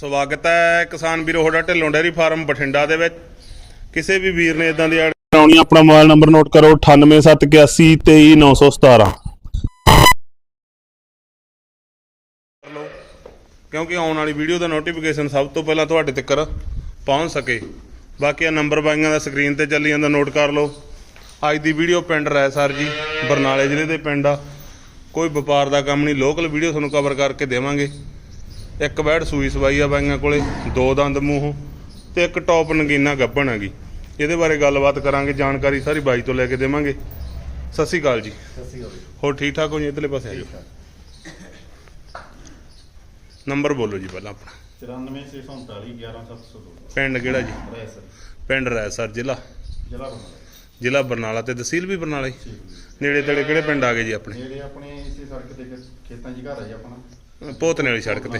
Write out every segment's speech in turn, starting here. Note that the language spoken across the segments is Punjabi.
ਸਵਾਗਤ ਹੈ ਕਿਸਾਨ ਵੀਰੋ ਤੁਹਾਡਾ ਢਿੱਲੋਂ ਡੇਅਰੀ ਫਾਰਮ ਬਠਿੰਡਾ ਦੇ ਵਿੱਚ। ਕਿਸੇ ਵੀ ਵੀਰ ਨੇ ਇਦਾਂ ਦੀ ਐਡ ਕਰਾਉਣੀ ਆਪਣਾ ਮੋਬਾਈਲ ਨੰਬਰ ਨੋਟ ਕਰੋ 9871823917 ਕਿਉਂਕਿ ਆਉਣ ਵਾਲੀ ਵੀਡੀਓ ਦਾ ਨੋਟੀਫਿਕੇਸ਼ਨ ਸਭ ਤੋਂ ਪਹਿਲਾਂ ਤੁਹਾਡੇ ਤੱਕ ਪਹੁੰਚ ਸਕੇ। ਬਾਕੀ ਆ ਨੰਬਰ ਬਾਈਆਂ ਦਾ ਸਕਰੀਨ ਤੇ ਚੱਲੀ ਜਾਂਦਾ ਨੋਟ ਕਰ ਲਓ। ਅੱਜ ਦੀ ਵੀਡੀਓ ਪਿੰਡ ਰੈਸਰ ਜੀ ਬਰਨਾਲੇ ਜ਼ਿਲ੍ਹੇ ਦੇ ਪਿੰਡ ਆ। ਕੋਈ ਵਪਾਰ ਦਾ ਕੰਮ ਨਹੀਂ ਲੋਕਲ ਵੀਡੀਓ ਤੁਹਾਨੂੰ ਕਵਰ ਕਰਕੇ ਦੇਵਾਂਗੇ। ਇੱਕ ਬੈੜ ਸੂਈ ਸਵਾਈ ਆ ਬਾਈਆਂ ਕੋਲੇ ਦੋ ਦੰਦ ਮੂੰਹ ਤੇ ਇੱਕ ਟੌਪ ਨਗੀਨਾ ਗੱਭਣ ਹੈਗੀ। ਇਹਦੇ ਬਾਰੇ ਗੱਲਬਾਤ ਕਰਾਂਗੇ ਜਾਣਕਾਰੀ ਸਾਰੀ ਬਾਈ ਤੋਂ ਲੈ ਕੇ ਦੇਵਾਂਗੇ। ਸਤਿ ਸ਼੍ਰੀ ਅਕਾਲ ਜੀ। ਹੋਰ ਠੀਕ ਠਾਕ ਹੋ ਜੀ? ਇਧਰਲੇ ਪਾਸੇ ਆ ਜਾਓ। ਨੰਬਰ ਬੋਲੋ ਜੀ ਪਹਿਲਾਂ ਆਪਣਾ। 94639 11702 ਪਿੰਡ ਕਿਹੜਾ ਜੀ? ਰੈਸਰ ਪਿੰਡ ਰੈਸਰ ਜ਼ਿਲ੍ਹਾ। ਜ਼ਿਲ੍ਹਾ ਬਰਨਾਲਾ। ਜ਼ਿਲ੍ਹਾ ਬਰਨਾਲਾ ਤੇ ਤਹਿਸੀਲ ਵੀ ਬਰਨਾਲਾ ਹੀ? ਨੇੜੇ ਤੇੜੇ ਕਿਹੜੇ ਪਿੰਡ ਆ ਗਏ ਜੀ ਆਪਣੇ? ਜਿਹੜੇ ਆਪਣੇ ਇਸੇ ਸੜਕ ਤੇ ਖੇਤਾਂ 'ਚ ਘਰ ਹੈ ਜੀ ਆਪਣਾ। ਪੋਤਨੇ ਵਾਲੀ ਸੜਕ ਤੇ।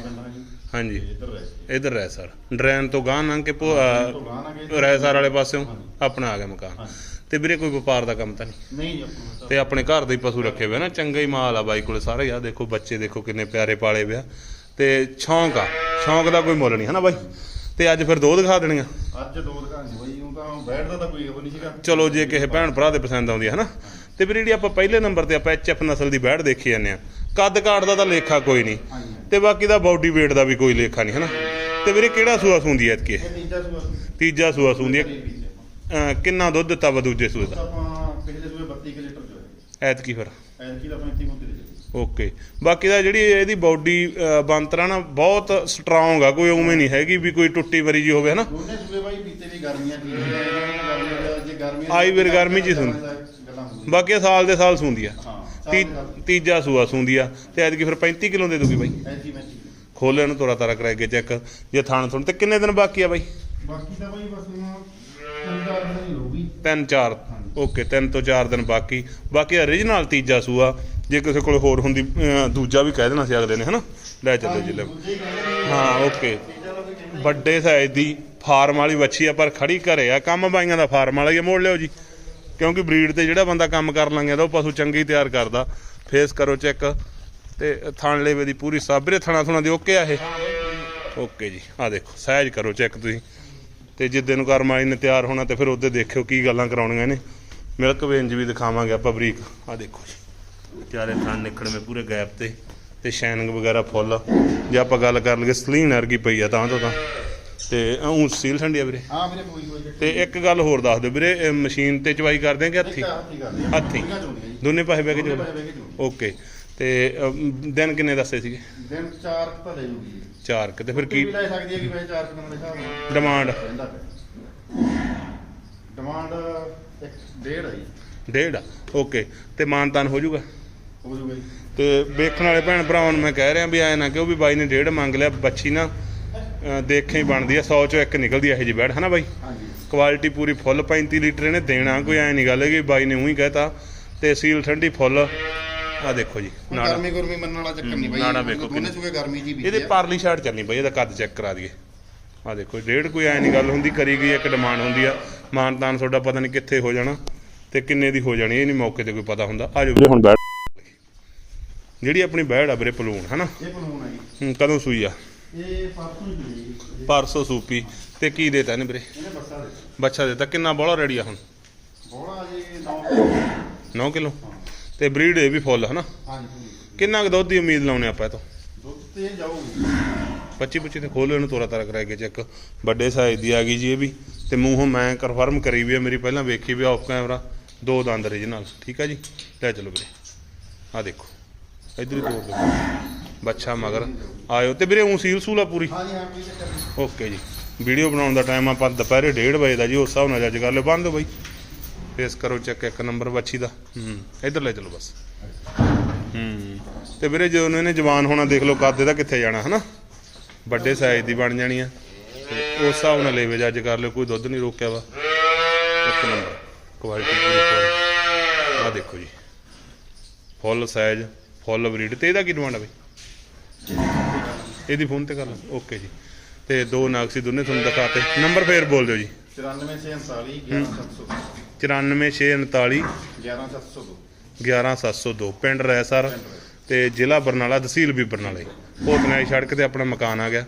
ਹਾਂਜੀ। ਇੱਧਰ ਇਧਰ ਰੈਸਰ ਡਰੈਨ ਤੋਂ ਗਾਂ ਲੰਘ ਕੇ ਕੇ- ਰੈਸਰ ਵਾਲੇ ਪਾਸਿਓਂ। ਆਪਣਾ ਆ ਗਿਆ ਮਕਾਨ। ਤੇ ਵੀਰੇ ਕੋਈ ਵਪਾਰ ਦਾ ਕੰਮ ਤਾਂ ਨਹੀਂ? ਨਹੀਂ ਜੀ ਆਪਣਾ ਤਾਂ ਆਪਣੇ ਘਰ ਦੇ ਪਸ਼ੂ ਰੱਖੇ ਹੋਏ ਨਾ। ਚੰਗਾ ਹੀ ਮਾਲ ਆ ਬਾਈ ਕੋਲੇ ਸਾਰੇ। ਆ ਦੇਖੋ ਬੱਚੇ ਦੇਖੋ ਕਿੰਨੇ ਪਿਆਰੇ ਪਾਲੇ ਵਿਆ ਤੇ ਸ਼ੌਂਕ ਆ। ਸ਼ੌਂਕ ਦਾ ਕੋਈ ਮੁੱਲ ਨਹੀਂ ਹਨਾ ਬਾਈ? ਤੇ ਅੱਜ ਫਿਰ ਦੋ ਦਿਖਾ ਦੇਣੀਆਂ। ਅੱਜ ਦੋ ਸੀ ਬਈ। ਉਹ ਤਾਂ ਬੈਠਦਾ ਤਾਂ ਕੋਈ ਉਹ ਨਹੀਂ ਸੀਗਾ। ਚਲੋ ਜੇ ਕਿਸੇ ਭੈਣ ਭਰਾ ਦੇ ਪਸੰਦ ਆਉਂਦੀ ਹੈ ਹਨਾ? ਤੇ ਵੀਰੇ ਜਿਹੜੀ ਆਪਾਂ ਪਹਿਲੇ ਨੰਬਰ ਤੇ ਆਪਾਂ ਐਚਐਫ ਨਸਲ ਦੀ ਬੈੜ ਦੇਖੀ ਜਾਂਦੇ ਆ। ਕੱਦ ਕਾਠ ਦਾ ਤਾਂ ਲੇਖਾ ਕੋਈ ਨਹੀਂ। ਤੇ ਬਾਕੀ ਦਾ ਬਾਡੀ weight ਦਾ ਵੀ ਕੋਈ ਲੇਖਾ ਨਹੀਂ ਹਨਾ? ਤੇ ਵੀਰੇ ਕਿਹੜਾ ਸੂਆ ਸੂੰਦੀ ਐ? ਇਹ? ਤੀਜਾ ਸੂਆ ਸੂੰਦੀ। ਐ। ਕਿੰਨਾ ਦੁੱਧ ਦਿੱਤਾ ਵਾ ਦੂਜੇ ਸੂਏ। ਦਾ? ਆਪਾਂ ਪਿਛਲੇ ਸੂਏ 32 ਕੁ ਲੀਟਰ ਚੋਇਆ ਐਤਕੀ ਫਿਰ। ਐਨਕੀ ਦਾ 35 ਮੁੱਦੇ ਦੇ ਦਿੱਤੇ। ਓਕੇ। ਬਾਕੀ ਦਾ ਜਿਹੜੀ ਇਹਦੀ ਬਾਡੀ ਬੰਤਰਾ ਨਾ ਬਹੁਤ ਸਟਰੋਂਗ ਆ ਕੋਈ ਉਵੇਂ ਨਹੀਂ ਹੈਗੀ ਵੀ ਕੋਈ ਟੁੱਟੀ ਵਰੀ ਜੀ ਹੋਵੇ ਹਨਾ? ਦੋਨੇ ਸੂਏ ਬਾਈ ਪੀਤੇ ਵੀ ਗਰਮੀਆਂ ਠੀਕ ਹੈ ਗਰਮੀਆਂ ਜੇ ਗਰਮੀਆਂ ਆਈ ਵਾਰ ਗਰਮੀ 'ਚ ਹੀ ਸੁਣ। ਬਾਕੀ ਸਾਲ ਦੇ ਸਾਲ ਸੂੰਦੀ ਆ। ਤੀ- ਤੀਜਾ ਸੂਆ ਸੂੰਦੀ ਆ ਤੇ ਐਤਕੀ ਫਿਰ 35 ਕਿਲੋ ਦੇ ਦੂਗੀ ਬਾਈ। ਐਸੀ ਖੋਲੇ ਨੂੰ ਤੋਰਾ ਤਾਰਾ ਕਰਾਏ ਕੇ ਚੈੱਕ ਜੇ ਥਾਣ ਥੁਣ ਤੇ ਕਿੰਨੇ ਦਿਨ ਬਾਕੀ ਆ ਬਾਈ? ਬਾਕੀ ਤਾਂ ਬਾਈ ਬਸ ਹੁਣ ਤਿੰਨ ਚਾਰ ਦਿਨ ਹੀ ਰਹੂਗੀ ਤਿੰਨ ਚਾਰ ਓਕੇ ਤਿੰਨ ਤੋਂ ਚਾਰ ਦਿਨ ਬਾਕੀ। ਬਾਕੀ origignal ਤੀਜਾ ਸੂਆ ਜੇ ਕਿਸੇ ਕੋਲ ਹੋਰ ਹੁੰਦੀ ਅਹ, ਦੂਜਾ ਵੀ ਕਹਿ ਦੇਣਾ ਸੀ ਅਗਲੇ ਨੇ ਹਨਾ? ਲੈ ਚੱਲੋ ਜੀ ਲੈ। ਦੂਜੇ ਕਹਿੰਦੇ ਨੇ ਹਾਂ ਓਕੇ। ਵੱਡੇ ਸਾਈਜ਼ ਦੀ ਫਾਰਮ ਵਾਲੀ ਵੱਛੀ ਆ ਪਰ ਖੜੀ ਘਰੇ ਆ। ਕੰਮ ਬਾਈਆਂ ਦਾ ਫਾਰਮ ਵਾਲਾ ਹੀ ਆ, ਮੋੜ ਲਿਓ ਜੀ। ਕਿਉਂਕਿ ਬਰੀਡ ਤੇ ਜਿਹੜਾ ਬੰਦਾ ਕੰਮ ਕਰ ਲਾਂਗੇ ਤਾਂ ਉਹ ਪਸ਼ੂ ਚੰਗੀ ਤਿਆਰ ਕਰਦਾ। ਫੇਸ ਕਰੋ ਚੈੱਕ ਤੇ ਥਣ ਲੇਵੇ ਦੀ ਪੂਰੀ ਸਾਬਰੇ ਥਣਾ ਥੁਣਾ ਦੀ ਓਕੇ ਆ ਇਹ? ਓਕੇ ਜੀ। ਆ ਦੇਖੋ ਸਾਈਜ਼ ਕਰੋ ਚੈੱਕ ਤੁਸੀਂ। ਤੇ ਜਿੱਦੇ ਨੂੰ ਕਰਮਾਈ ਨੇ ਤਿਆਰ ਹੋਣਾ, ਤੇ ਫਿਰ ਉਹਦੇ ਦੇਖਿਓ ਕੀ ਗੱਲਾਂ ਕਰਾਉਣੀਆਂ ਨੇ। ਮਿਲਕ ਵੇਂਜ ਵੀ ਦਿਖਾਵਾਂਗੇ ਆਪਾਂ ਬਰੀਕ। ਆ ਦੇਖੋ ਜੀ। ਚਾਰੇ ਥਣ ਨਿਕੜਵੇਂ ਪੂਰੇ ਗੈਪ ਤੇ। ਤੇ ਸ਼ਾਈਨਿੰਗ ਵਗੈਰਾ ਫੁੱਲ। ਜੇ ਆਪਾਂ ਗੱਲ ਕਰ ਲਈਏ ਸਲੀਨ ਵਰਗੀ ਪਈ ਆ ਤਾਂ ਤੋਂ। ਤਾਂ ਉਹ ਸੀਲ ਠੰਡੀ ਆ ਵੀਰੇ। ਹਾਂ ਮੇਰੇ ਕੋਈ ਕੋਈ ਤੇ ਇੱਕ ਗੱਲ ਹੋਰ ਦੱਸ ਦਿਓ ਵੀਰੇ ਇਹ ਮਸ਼ੀਨ ਤੇ ਚਵਾਈ ਕਰਦੇ ਆ ਕਿ ਹੱਥੀ? ਹੱਥੀਂ। ਦੋਨੇ ਪਾਸੇ ਬਹਿ ਕੇ। ਓਕੇ। ਤੇ ਅਮ, ਦਿਨ ਕਿੰਨੇ ਦੱਸੇ ਸੀਗੇ? ਦਿਨ ਚਾਰ ਕੁ ਤਾਂ ਲੈ ਜੂਗੀ ਚਾਰ ਕਿ ਤੇ ਫਿਰ ਕੀ? ਕੀ ਲੈ ਸਕਦੀ ਹੈ ਕਿ ਮੈਂ ਚਾਰ ਕੁ ਦਿਨ ਦੇ ਹਿਸਾਬ ਨਾਲ। ਡਿਮਾਂਡ ਰਹਿੰਦਾ ਪਿਆ। ਡਿਮਾਂਡ ਇੱਕ ਡੇਢ ਹੈ ਜੀ। ਡੇਢ ਆ? ਓਕੇ। ਤੇ ਮਾਨਤਾਨ ਹੋ ਜਾਊਗਾ? ਹੋ ਜੂਗਾ ਜੀ। ਤੇ ਵੇਖਣ ਵਾਲੇ ਭੈਣ ਭਰਾਵਾਂ ਨੂੰ ਮੈਂ ਕਹਿ ਰਿਹਾ ਵੀ ਐ ਨਾ ਕਿ ਉਹ ਵੀ ਬਾਈ ਨੇ ਡੇਢ ਮੰਗ ਲਿਆ ਬੱਚੀ ਨਾ ਦੇਖੇ ਹੀ ਬਣਦੀ ਆ 100 ਚੋਂ ਇੱਕ ਨਿਕਲਦੀ ਆ ਇਹ ਜੀ ਬੈੜ ਹਨਾ ਬਾਈ? ਹਾਂਜੀ। ਕੁਆਲਿਟੀ ਪੂਰੀ ਫੁੱਲ 35 ਲੀਟਰ ਇਹਨੇ ਦੇਣਾ ਕੋਈ ਐ ਨਹੀਂ ਗੱਲ ਹੈਗੀ ਬਾਈ ਨੇ ਉਹੀ ਕਹਿਤਾ ਤੇ ਸੀਲ ਠੰਡੀ ਫੁੱਲ ਆ ਦੇਖੋ ਜੀ ਨਾੜਾ। ਗਰਮੀ ਗੁਰਮੀ ਮੰਨਣ ਵਾਲਾ ਚੱਕਰ ਨਹੀਂ ਬਾਈ ਨਾੜਾ ਵੇਖੋ ਦੋਨੇ ਕਿੰਨੀ- ਸੂਏ ਗਰਮੀ ਜੀ ਇਹਦੇ ਪਰਲੀ ਸ਼ਾਟ ਚੱਲਣੀ ਬਈ ਇਹਦਾ ਕੱਦ ਚੈੱਕ ਕਰਾ ਦਈਏ। ਆ ਦੇਖੋ ਡੇਢ ਕੋਈ ਐ ਨਹੀਂ ਗੱਲ ਹੁੰਦੀ ਕਰੀ ਗਈ ਇੱਕ ਡਿਮਾਂਡ ਹੁੰਦੀ ਆ। ਮਾਨਤਾਨ ਤੁਹਾਡਾ ਪਤਾ ਨਹੀਂ ਕਿੱਥੇ ਹੋ ਜਾਣਾ ਤੇ ਕਿੰਨੇ ਦੀ ਹੋ ਜਾਣੀ ਇਹ ਨਹੀਂ ਮੌਕੇ ਤੇ ਕੋਈ ਪਤਾ ਹੁੰਦਾ। ਆ ਜਾਓ। ਹੁਣ ਬੈਠ ਜਿਹੜੀ ਆਪਣੀ ਬੈੜ ਆ ਵੀਰੇ ਪਲੂਣ ਹਨਾ? ਇਹ ਬਣਾਉਣਾ ਜੀ। ਹੂੰ, ਕਦੋਂ ਸੂਈ ਆ? ਇਹ ਪਰਸੋਂ ਹੀ ਹੋਈ ਜੀ। ਪਰਸੋਂ ਸੂਪੀ। ਤੇ ਕੀ ਦੇਤਾ ਇਹਨੇ ਵੀਰੇ? ਇਹਨੇ ਦੇ ਬੱਚਾ ਦੇਤਾ। ਕਿੰਨਾ ਬੋਲਾ ਰੈਡੀ ਆ ਹੁਣ? ਬੋਲਾ ਜੀ 9 9 ਕਿਲੋ? ਤੇ ਬਰੀਡ ਇਹ ਵੀ ਫੁੱਲ ਹਨਾ? ਹਾਂਜੀ ਕਿੰਨਾ ਕੁ ਦੁੱਧ ਦੀ ਉਮੀਦ ਲਾਉਣੇ ਆਪਾਂ ਇਹ ਤੋਂ? ਦੁੱਧ ਤੇ ਜਾਊਗੀ। 25 25 ਤੇ ਖੋਲੋ ਇਹਨੂੰ ਤੋਰਾ ਤਾਰਾ ਕਰਾ ਕੇ ਚੈੱਕ ਵੱਡੇ ਸਾਈਜ਼ ਦੀ ਆ ਗਈ ਜੀ ਇਹ ਵੀ। ਤੇ ਮੂੰਹੋਂ ਮੈਂ ਕਨਫਰਮ ਕਰੀ ਵੀ ਆ ਮੇਰੀ ਪਹਿਲਾਂ ਵੇਖੀ ਵੀ ਆਫ ਕੈਮਰਾ ਦੋ ਦੰਦ ਰੀਜਨਲ ਠੀਕ ਆ ਜੀ? ਲੈ ਚਲੋ ਵੀਰੇ। ਆ ਦੇਖੋ। ਇਧਰ ਹੀ ਤੋੜ ਦਿਓ। ਬੱਚਾ ਮਗਰ। ਆਇਓ ਤੇ ਵੀਰੇ ਉਹ ਸੀਲ ਸੂਲਾ ਪੂਰੀ? ਹਾਂਜੀ ਹਾਂ ਓਕੇ ਜੀ। ਵੀਡੀਓ ਬਣਾਉਣ ਦਾ ਟਾਈਮ ਆਪਾਂ ਦੁਪਹਿਰੇ 1:30 ਵਜੇ ਦਾ ਜੀ ਉਸ ਹਿਸਾਬ ਨਾਲ ਜੱਜ ਕਰ ਲਿਓ। ਬੰਦ ਹੋ ਬਾਈ। ਫੇਸ ਕਰੋ ਚੈੱਕ ਇੱਕ ਨੰਬਰ ਬੱਚੀ ਦਾ। ਹੂੰ ਇਧਰ ਲੈ ਚਲੋ ਬਸ। ਹੂੰ ਤੇ ਵੀਰੇ ਜਦੋਂ ਇਹਨੇ ਜਵਾਨ ਹੋਣਾ ਦੇਖ ਲਓ ਕੱਦ ਇਹਦਾ ਕਿੱਥੇ ਜਾਣਾ ਹਨਾ? ਵੱਡੇ ਸਾਈਜ਼ ਦੀ ਬਣ ਜਾਣੀ ਆ। ਉਸ ਹਿਸਾਬ ਨਾਲ ਲੈਵੇ ਜੱਜ ਕਰ ਲਿਓ ਕੋਈ ਦੁੱਧ ਨਹੀਂ ਰੋਕਿਆ ਵਾ। ਇੱਕ ਨੰਬਰ ਕੁਆਲਿਟੀ ਪੂਰੀ ਆ ਦੇਖੋ ਜੀ। ਫੁੱਲ ਸਾਈਜ਼ ਫੁੱਲ ਬਰੀਡ ਤੇ ਇਹਦਾ ਕੀ ਡਿਮਾਂਡ ਆ ਬਈ? ਇਹਦੀ ਫੋਨ ਤੇ ਕਰ ਲਓ ਓਕੇ ਜੀ। ਤੇ ਦੋ ਨਾਗ ਸੀ ਦੋਨੇ ਤੁਹਾਨੂੰ ਦਿਖਾਤੇ। ਨੰਬਰ ਫੇਰ ਬੋਲ ਦਿਓ ਜੀ। 94 11702 94649 11702 11702 ਪਿੰਡ ਰੈਸਰ ਤੇ ਜ਼ਿਲ੍ਹਾ ਬਰਨਾਲਾ ਤਹਿਸੀਲ ਵੀ ਬਰਨਾਲਾ ਹੀ ਭੋਤਨੇ ਵਾਲੀ ਸੜਕ ਤੇ ਆਪਣਾ ਮਕਾਨ ਆ ਗਿਆ।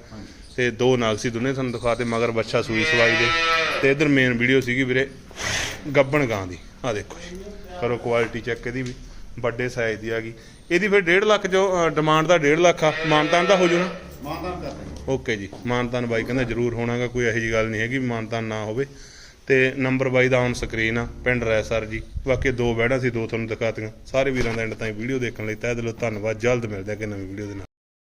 ਤੇ ਦੋ ਨਾਗ ਸੀ ਦੋਨੇ ਤੁਹਾਨੂੰ ਦਿਖਾਤੇ ਮਗਰ ਬੱਚਾ ਸੂਈ ਸਵਾਈ ਦੇ। ਤੇ ਇਧਰ ਮੇਨ ਵੀਡੀਓ ਸੀਗੀ ਵੀਰੇ ਗੱਬਣ ਗਾਂ ਦੀ। ਆ ਦੇਖੋ ਜੀ। ਕਰੋ ਕੁਆਲਿਟੀ ਚੈੱਕ ਇਹਦੀ ਵੀ। ਵੱਡੇ ਸਾਈਜ਼ ਦੀ ਆ ਗਈ। ਇਹਦੀ ਫਿਰ 1.5 ਲੱਖ ਜੋ ਡਿਮਾਂਡ ਦਾ 1.5 ਲੱਖ ਆ। ਮਾਨਤਾਨ ਦਾ ਹੋ ਜੂ ਨਾ ਮਾਨਦਾਨ ਕਰਦੇ ਓਕੇ ਜੀ। ਮਾਨਤਾਨ ਬਾਈ ਕਹਿੰਦਾ ਜ਼ਰੂਰ ਹੋਣਾਗਾ ਕੋਈ ਇਹੋ ਜੀ ਗੱਲ ਨਹੀਂ ਹੈਗੀ ਮਾਨਤਾਨ ਨਾ ਹੋਵੇ। ਤੇ ਨੰਬਰ ਬਾਈ ਦਾ ਔਨ ਸਕਰੀਨ ਆ ਪਿੰਡ ਰੈਸਰ ਜੀ। ਬਾਕੀ ਦੋ ਬੈੜਾਂ ਸੀ ਦੋ ਤੁਹਾਨੂੰ ਦਿਖਾਤੀਆਂ। ਸਾਰੇ ਵੀਰਾਂ ਦਾ ਐਂਡ ਤਾਈਂ ਵੀਡੀਓ ਦੇਖਣ ਲਈ ਤਹਿ ਦਿਲੋਂ ਧੰਨਵਾਦ। ਜਲਦ ਮਿਲਦੇ ਆ ਕਿ ਨਵੀਂ ਵੀਡੀਓ ਦੇ ਨਾਲ।